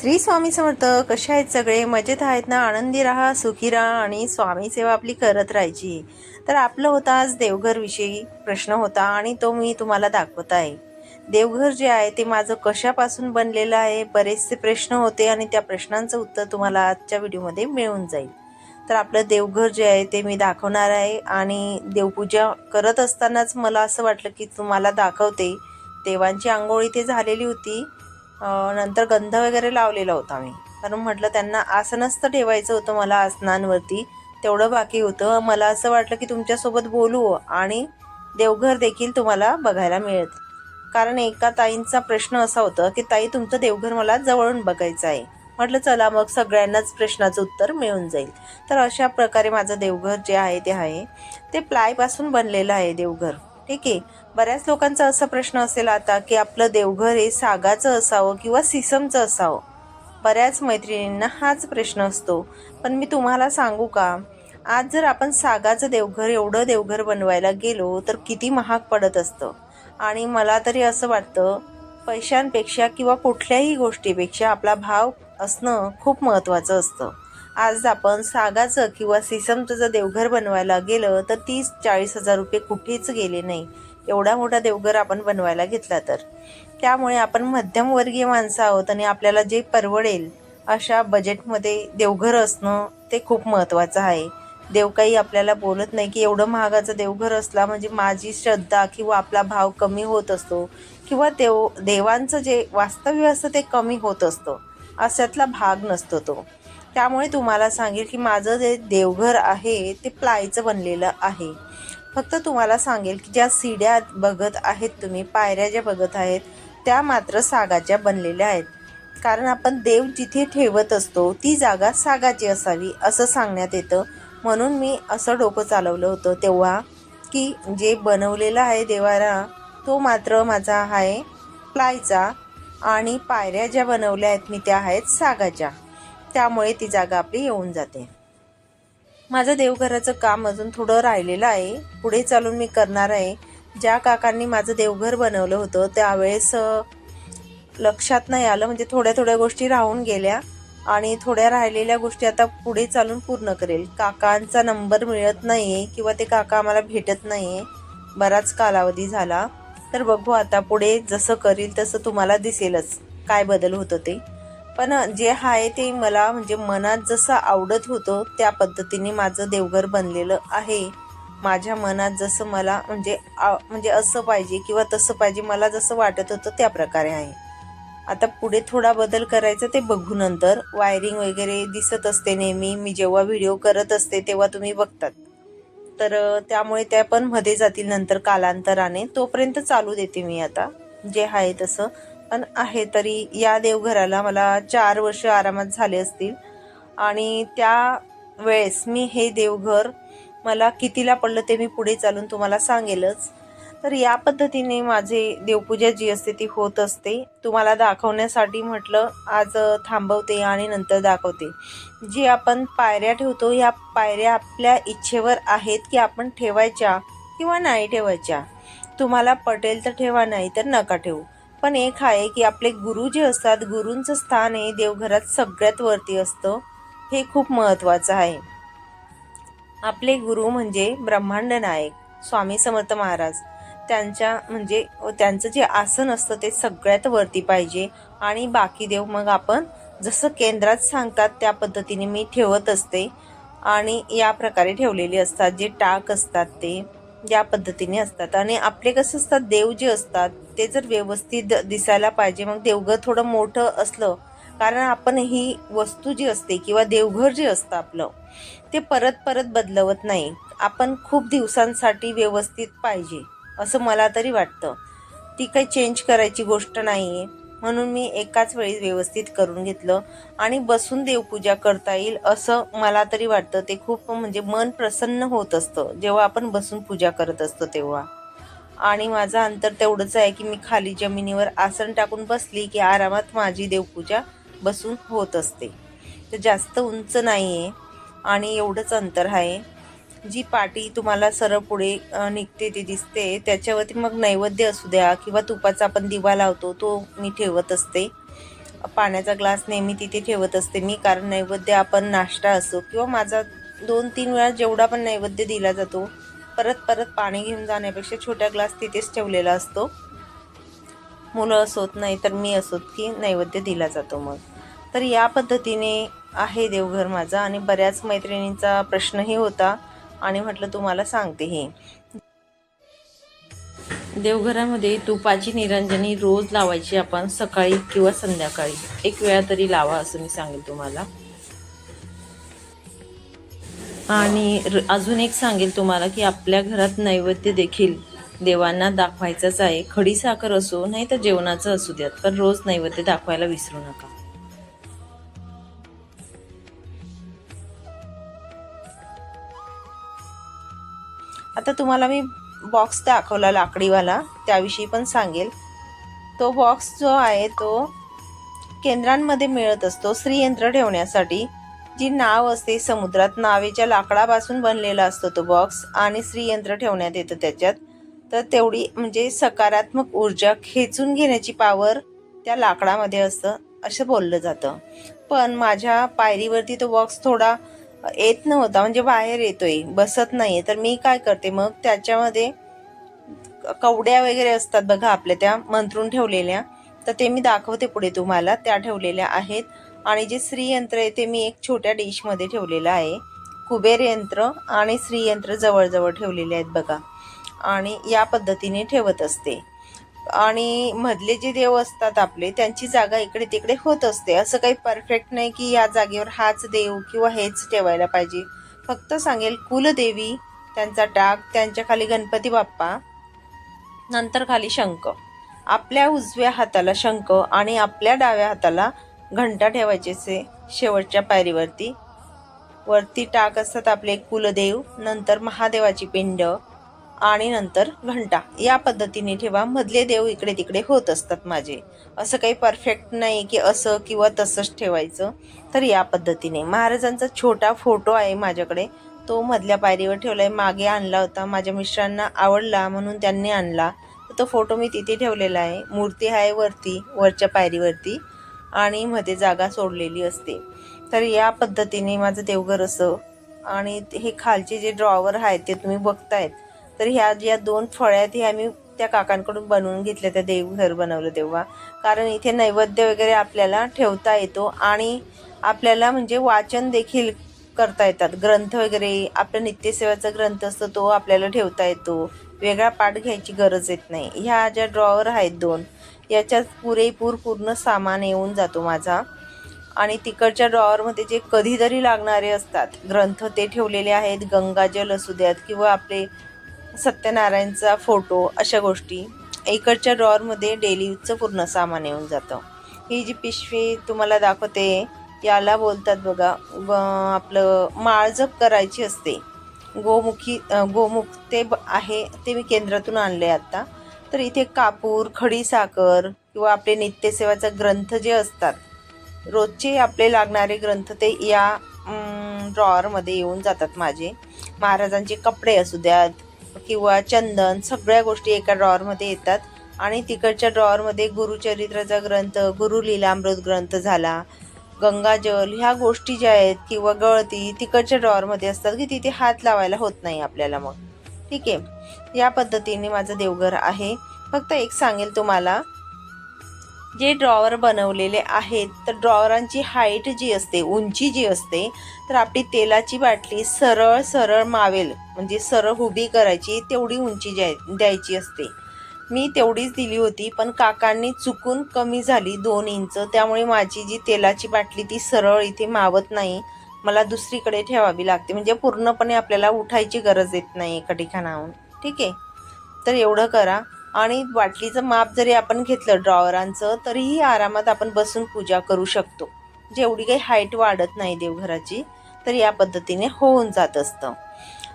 श्री स्वामी समर्थ कसे आहेत सगळे? मजेत आहेत ना? आनंदी राहा सुखी राहा आणि स्वामी सेवा आपली करत राहायची. तर आपलं होता आज देवघरविषयी प्रश्न होता आणि तो मी तुम्हाला दाखवत आहे. देवघर जे आहे ते माझं कशापासून बनलेलं आहे? बरेचसे प्रश्न होते आणि त्या प्रश्नांचं उत्तर तुम्हाला आजच्या व्हिडिओमध्ये मिळून जाईल. तर आपलं देवघर जे आहे ते मी दाखवणार आहे आणि देवपूजा करत असतानाच मला असं वाटलं की तुम्हाला दाखवते. देवांची आंघोळ इथे झालेली होती. नंतर गंध वगैरे लावलेला होता मी कारण म्हटलं त्यांना आसनच ठेवायचं होतं मला आसनांवरती. तेवढं बाकी होतं. मला असं वाटलं की तुमच्यासोबत बोलू आणि देवघर देखील तुम्हाला बघायला मिळेल. कारण एका ताईंचा प्रश्न असा होता की ताई तुमचं देवघर मला जवळून बघायचं आहे. म्हटलं चला मग सगळ्यांनाच प्रश्नाचं उत्तर मिळून जाईल. तर अशा प्रकारे माझं देवघर जे आहे ते आहे. ते प्लायपासून बनलेलं आहे देवघर. ठीक आहे. बऱ्याच लोकांचा असा प्रश्न असेल आता की आपलं देवघर हे सागाचं असावं किंवा सिसमचं असावं? बऱ्याच मैत्रिणींना हाच प्रश्न असतो. पण मी तुम्हाला सांगू का? आज जर आपण सागाचं देवघर एवढं देवघर बनवायला गेलो तर किती महाग पडत असतं. आणि मला तरी असं वाटतं पैशांपेक्षा किंवा कुठल्याही गोष्टीपेक्षा आपला भाव असणं खूप महत्त्वाचं असतं. आज आपण सागाचं किंवा सिसमचं जर देवघर बनवायला गेलं तर तीस चाळीस हजार रुपये कुठेच गेले नाही. एवढा मोठा देवघर आपण बनवायला घेतला तर. त्यामुळे आपण मध्यमवर्गीय माणसं आहोत आणि आपल्याला जे परवडेल अशा बजेटमध्ये देवघर असणं ते खूप महत्त्वाचं आहे. देव काही आपल्याला बोलत नाही की एवढं महागाचं देवघर असला म्हणजे माझी श्रद्धा किंवा आपला भाव कमी होत असतो किंवा देव देवांचं जे वास्तव्य असतं ते कमी होत असतं. अशातला भाग नसतो तो. त्यामुळे तुम्हाला सांगेल की माझं जे देवघर आहे ते प्लायचं बनलेलं आहे. फक्त तुम्हाला सांगेल की ज्या सिड्या बघत आहेत तुम्ही पायऱ्या ज्या बघत आहेत त्या मात्र सागाच्या बनलेल्या आहेत. कारण आपण देव जिथे ठेवत असतो ती जागा सागाची असावी असं सांगण्यात येतं. म्हणून मी असं डोकं चालवलं होतं तेव्हा की जे बनवलेलं आहे देवारा तो मात्र माझा आहे प्लायचा आणि पायऱ्या ज्या बनवल्या आहेत मी त्या आहेत सागाच्या. त्यामुळे ती जागा आपली येऊन जाते. माझं देवघराचं काम अजून थोडं राहिलेलं आहे. पुढे चालून मी करणार आहे. ज्या काकांनी माझं देवघर बनवलं होतं त्यावेळेस लक्षात नाही आलं. म्हणजे थोड्या थोड्या गोष्टी राहून गेल्या. आणि थोड्या राहिलेल्या गोष्टी आता पुढे चालून पूर्ण करेल. काकांचा नंबर मिळत नाही आहे किंवा ते काका आम्हाला भेटत नाही आहे बराच कालावधी झाला. तर बघू आता पुढे जसं करील तसं तुम्हाला दिसेलच. काय बदल होतं ते. पण जे आहे ते मला म्हणजे मनात जसं आवडत होतं त्या पद्धतीने माझं देवघर बनलेलं आहे. माझ्या मनात जसं मला म्हणजे आ- म्हणजे असं पाहिजे किंवा तसं पाहिजे मला जसं वाटत होतं त्या प्रकारे आहे. आता पुढे थोडा बदल करायचा ते बघू नंतर. वायरिंग वगैरे दिसत असते नेहमी. मी जेव्हा व्हिडिओ करत असते तेव्हा तुम्ही बघतात. तर त्यामुळे त्या पण मध्ये जातील नंतर कालांतराने. तोपर्यंत चालू देते मी आता. जे आहे तसं. पण आहे तरी या देवघराला मला चार वर्ष आरामात झाले असतील. आणि त्या वेळेस मी हे देवघर मला कितीला पडलं ते मी पुढे चालून तुम्हाला सांगेलच. तर या पद्धतीने माझे देवपूजा जी असते ती होत असते. तुम्हाला दाखवण्यासाठी म्हटलं आज थांबवते आणि नंतर दाखवते. जी आपण पायऱ्या ठेवतो ह्या पायऱ्या आपल्या इच्छेवर आहेत की आपण ठेवायच्या किंवा नाही ठेवायच्या. तुम्हाला पटेल तर ठेवा नाही तर नका ठेवू. पण एक आहे की आपले गुरु जे असतात गुरूंचं स्थान हे देवघरात सगळ्यात वरती असतं हे खूप महत्त्वाचं आहे. आपले गुरु म्हणजे ब्रह्मांड नायक स्वामी समर्थ महाराज. त्यांच्या म्हणजे त्यांचं जे आसन असतं ते सगळ्यात वरती पाहिजे आणि बाकी देव मग आपण जसं केंद्रात सांगतात त्या पद्धतीने मी ठेवत असते आणि या प्रकारे ठेवलेले असतात जे टाक असतात ते या पद्धतीने असतात. आणि आपले कसं असतात देव जे असतात ते जर व्यवस्थित दिसायला पाहिजे मग देवघर थोडं मोठं असलं कारण आपण ही वस्तू जी असते किंवा देवघर जे असतं आपलं ते परत परत बदलवत नाही. आपण खूप दिवसांसाठी व्यवस्थित पाहिजे असं मला तरी वाटतं. ती काही चेंज करायची गोष्ट नाही आहे म्हणून मी एकाच वेळी व्यवस्थित करून घेतलं आणि बसून देवपूजा करता येईल असं मला तरी वाटतं. ते खूप म्हणजे मन प्रसन्न होत असतं जेव्हा आपण बसून पूजा करत असतो तेव्हा. आणि माझं अंतर तेवढंच आहे की मी खाली जमिनीवर आसन टाकून बसली की आरामात माझी देवपूजा बसून होत असते. तर जास्त उंच नाही आहे आणि एवढंच अंतर आहे. जी पाटी तुम्हाला सरळ पुढे निघते ती दिसते. त्याच्यावरती मग नैवेद्य असू द्या किंवा तुपाचा आपण दिवा लावतो तो मी ठेवत असते. पाण्याचा ग्लास नेहमी तिथे ठेवत असते मी कारण नैवेद्य आपण नाश्ता असो किंवा माझा दोन तीन वेळा जेवढा पण नैवेद्य दिला जातो परत परत पाणी घेऊन जाण्यापेक्षा छोटा ग्लास तिथेच ठेवलेला असतो. मुलं असोत नाही तर मी असोत की नैवेद्य दिला जातो मग. तर या पद्धतीने आहे देवघर माझा आणि बऱ्याच मैत्रिणींचा प्रश्नही होता आणि म्हटलं तुम्हाला सांगते हे देवघरामध्ये तुपाची निरंजनी रोज लावायची आपण सकाळी किंवा संध्याकाळी. एक वेळा तरी लावा असं मी सांगेल तुम्हाला. आणि अजून एक सांगेल तुम्हाला की आपल्या घरात नैवेद्य देखील देवांना दाखवायचाच आहे. खडी साखर असो नाही तर जेवणाचं असू द्यात पण रोज नैवेद्य दाखवायला विसरू नका. आता तुम्हाला मी बॉक्स दाखवला लाकडीवाला त्याविषयी पण सांगेल. तो बॉक्स जो आहे तो केंद्रांमध्ये मिळत असतो श्रीयंत्र ठेवण्यासाठी. जी नाव असते समुद्रात नावेच्या लाकडापासून बनलेला असतो तो बॉक्स आणि श्रीयंत्र ठेवण्यात येतं त्याच्यात. तर तेवढी म्हणजे सकारात्मक ऊर्जा खेचून घेण्याची पावर त्या लाकडामध्ये असतं असं बोललं जातं. पण माझ्या पायरीवरती तो बॉक्स थोडा येत नव्हता म्हणजे बाहेर येतोय बसत नाहीये. तर मी काय करते मग त्याच्यामध्ये कवड्या वगैरे असतात बघा आपल्या त्या मंत्रून ठेवलेल्या. तर ते मी दाखवते पुढे तुम्हाला त्या ठेवलेल्या आहेत. आणि जे श्रीयंत्र आहे ते मी एक छोट्या डिशमध्ये ठेवलेलं आहे. कुबेर यंत्र आणि श्रीयंत्र जवळजवळ ठेवलेले आहेत बघा. आणि या पद्धतीने ठेवत असते. आणि मधले जे देव असतात आपले त्यांची जागा इकडे तिकडे होत असते. असं काही परफेक्ट नाही की या जागेवर हाच देव किंवा हेच ठेवायला पाहिजे. फक्त सांगेल कुलदेवी त्यांचा टाक त्यांच्या खाली गणपती बाप्पा नंतर खाली शंख. आपल्या उजव्या हाताला शंख आणि आपल्या डाव्या हाताला घंटा ठेवायचे असे शेवटच्या पायरीवरती. वरती टाक असतात आपले कुलदेव नंतर महादेवाची पिंड आणि नंतर घंटा. या पद्धतीने ठेवा. मधले देव इकडे तिकडे होत असतात माझे. असं काही परफेक्ट नाही की असं किंवा तसंच ठेवायचं. तर या पद्धतीने. महाराजांचा छोटा फोटो आहे माझ्याकडे. तो मधल्या पायरीवर ठेवला आहे मागे आणला होता. माझ्या मिस्टरांना आवडला म्हणून त्यांनी आणला. तो फोटो मी तिथे ठेवलेला आहे. मूर्ती आहे वरती वरच्या पायरीवरती. आणि मध्ये जागा सोडलेली असते. तर या पद्धतीने माझं देवघर असं आणि हे खालचे जे ड्रॉवर आहेत ते तुम्ही बघतायत. तर ह्या ज्या दोन फळ्या आहेत ह्या त्या काकांकडून बनवून घेतल्या त्या देवघर बनवलं तेव्हा. कारण इथे नैवेद्य वगैरे आपल्याला ठेवता येतो आणि आपल्याला म्हणजे वाचन देखील करता येतात. ग्रंथ वगैरे आपल्या नित्यसेवाचा ग्रंथ असतो तो आपल्याला ठेवता येतो. वेगळा पाठ घ्यायची गरज येत नाही. ह्या ज्या ड्रॉवर आहेत दोन याच्यात पुरेपूर पूर्ण सामान येऊन जातो माझा. आणि तिकडच्या ड्रॉवरमध्ये जे कधीतरी लागणारे असतात ग्रंथ ते ठेवलेले आहेत गंगाजल असू द्यात किंवा आपले सत्यनारायणचा फोटो अशा गोष्टी. इकडच्या ड्रॉवरमध्ये डेली यूजचं पूर्ण सामान येऊन जातं. ही जी पिशवी तुम्हाला दाखवते याला बोलतात बघा आपलं माळजप करायची असते. गोमुखी गोमुख ते ब- आहे ते मी केंद्रातून आणले आत्ता तर इथे कापूर खडी साखर किंवा आपले नित्यसेवाचा ग्रंथ जे असतात रोजचे आपले लागणारे ग्रंथ ते या ड्रॉवरमध्ये येऊन जातात माझे. महाराजांचे कपडे असू द्यात किंवा चंदन सगळ्या गोष्टी एका ड्रॉअरमध्ये येतात. आणि तिकडच्या ड्रॉवरमध्ये गुरुचरित्राचा ग्रंथ गुरुलीलामृत ग्रंथ झाला गंगाजल ह्या गोष्टी ज्या आहेत किंवा गळती तिकडच्या ड्रॉअरमध्ये असतात की तिथे हात लावायला होत नाही आपल्याला मग. ठीक आहे. या पद्धतीने माझं देवघर आहे. फक्त एक सांगेल तुम्हाला. जे ड्रॉवर बनवलेले आहेत तर ड्रॉवरांची हाईट जी असते उंची जी असते तर आपली तेलाची बाटली सरळ सरळ मावेल. म्हणजे सरळ उभी करायची तेवढी उंची द्याय द्यायची असते. मी तेवढीच दिली होती पण काकांनी चुकून कमी झाली दोन इंच. त्यामुळे माझी जी तेलाची बाटली ती सरळ इथे मावत नाही. मला दुसरीकडे ठेवावी लागते. म्हणजे पूर्णपणे आपल्याला उठायची गरज येत नाही एका ठिकाणाहून ठीक आहे? तर एवढं करा. आणि बाटलीचं माप जरी आपण घेतलं ड्रॉवरांचं तरीही आरामात आपण बसून पूजा करू शकतो. जेवढी काही हाईट वाढत नाही देवघराची तर या पद्धतीने होऊन जात असतं.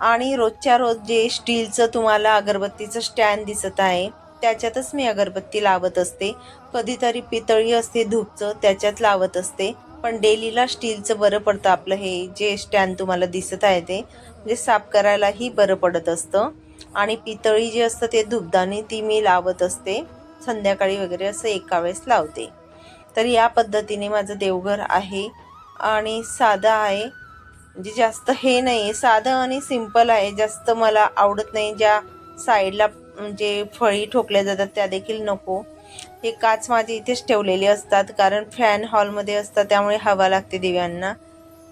आणि रोजच्या रोज जे स्टीलचं तुम्हाला अगरबत्तीचं स्टँड दिसत आहे त्याच्यातच मी अगरबत्ती लावत असते. कधीतरी पितळी असते धूपचं त्याच्यात लावत असते. पण डेलीला स्टीलचं बरं पडतं आपलं हे जे स्टँड तुम्हाला दिसत आहे ते. म्हणजे साफ करायलाही बरं पडत असतं. आणि पितळी जी असतं ते धूपदाणी ती मी लावत असते. संध्याकाळी वगैरे असं एका वेळेस लावते. तर या पद्धतीने माझं देवघर आहे. आणि साधं आहे. म्हणजे जास्त हे नाही आहे साधं आणि सिंपल आहे. जास्त मला आवडत नाही ज्या साईडला म्हणजे फळी ठोकल्या जातात त्या देखील नको. हे काच माझे इथेच ठेवलेले असतात कारण फॅन हॉलमध्ये असतात त्यामुळे हवा लागते दिव्यांना.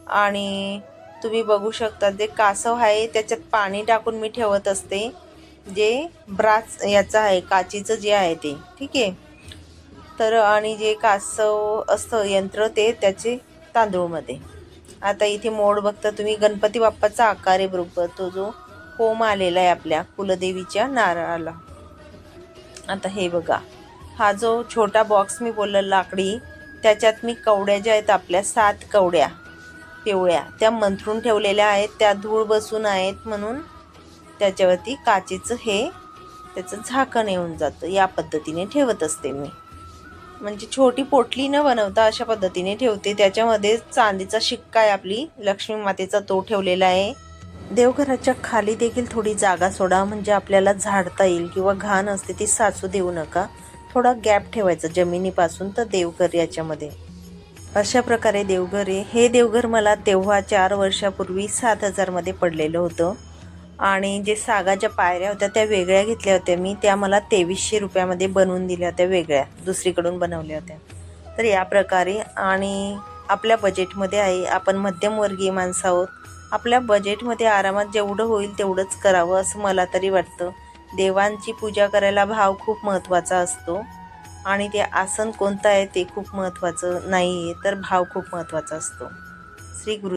आणि तुम्ही बघू शकता जे कासव आहे त्याच्यात पाणी टाकून मी ठेवत असते. जे ब्रास याचं आहे काचीचं जे आहे ते ठीक आहे? तर आणि जे कासव असतं यंत्र ते त्याचे तांदूळमध्ये. आता इथे मोड बघता तुम्ही गणपती बाप्पाचा आकार आहे बरोबर तो जो होम आलेला आहे आपल्या कुलदेवीच्या नारळाला. आता हे बघा. हा जो छोटा बॉक्स मी बोलला लाकडी त्याच्यात मी कवड्या ज्या आहेत आपल्या सात कवड्या पिवळ्या. त्या मंथरून ठेवलेल्या आहेत त्या धूळ बसून आहेत म्हणून त्याच्यावरती काचेचं हे त्याचं झाकण येऊन जातं. या पद्धतीने ठेवत असते मी. म्हणजे छोटी पोटली न बनवता अशा पद्धतीने ठेवते. त्याच्यामध्ये चांदीचा शिक्का आहे आपली लक्ष्मी मातेचा तो ठेवलेला आहे. देवघराच्या खाली देखील थोडी जागा सोडा म्हणजे आपल्याला झाडता येईल किंवा घाण असते ती साचू देऊ नका. थोडा गॅप ठेवायचा जमिनीपासून तर देवघर याच्यामध्ये. अशा प्रकारे देवघर आहे हे देवघर मला तेव्हा चार वर्षापूर्वी सात हजारमध्ये पडलेलं होतं. आणि जे सागाच्या पायऱ्या होत्या त्या वेगळ्या घेतल्या होत्या. मी त्या मला तेवीसशे रुपयामध्ये बनवून दिल्या होत्या वेगळ्या दुसरीकडून बनवल्या होत्या. तर या प्रकारे आणि आपल्या बजेटमध्ये आहे आपण मध्यमवर्गीय माणसं आहोत. आपल्या बजेटमध्ये आरामात जेवढं होईल तेवढंच करावं असं मला तरी वाटतं. देवांची पूजा करायला भाव खूप महत्त्वाचा असतो. आणि ते आसन कोणतं आहे ते खूप महत्त्वाचं नाही आहे तर भाव खूप महत्त्वाचा असतो. श्री गुरु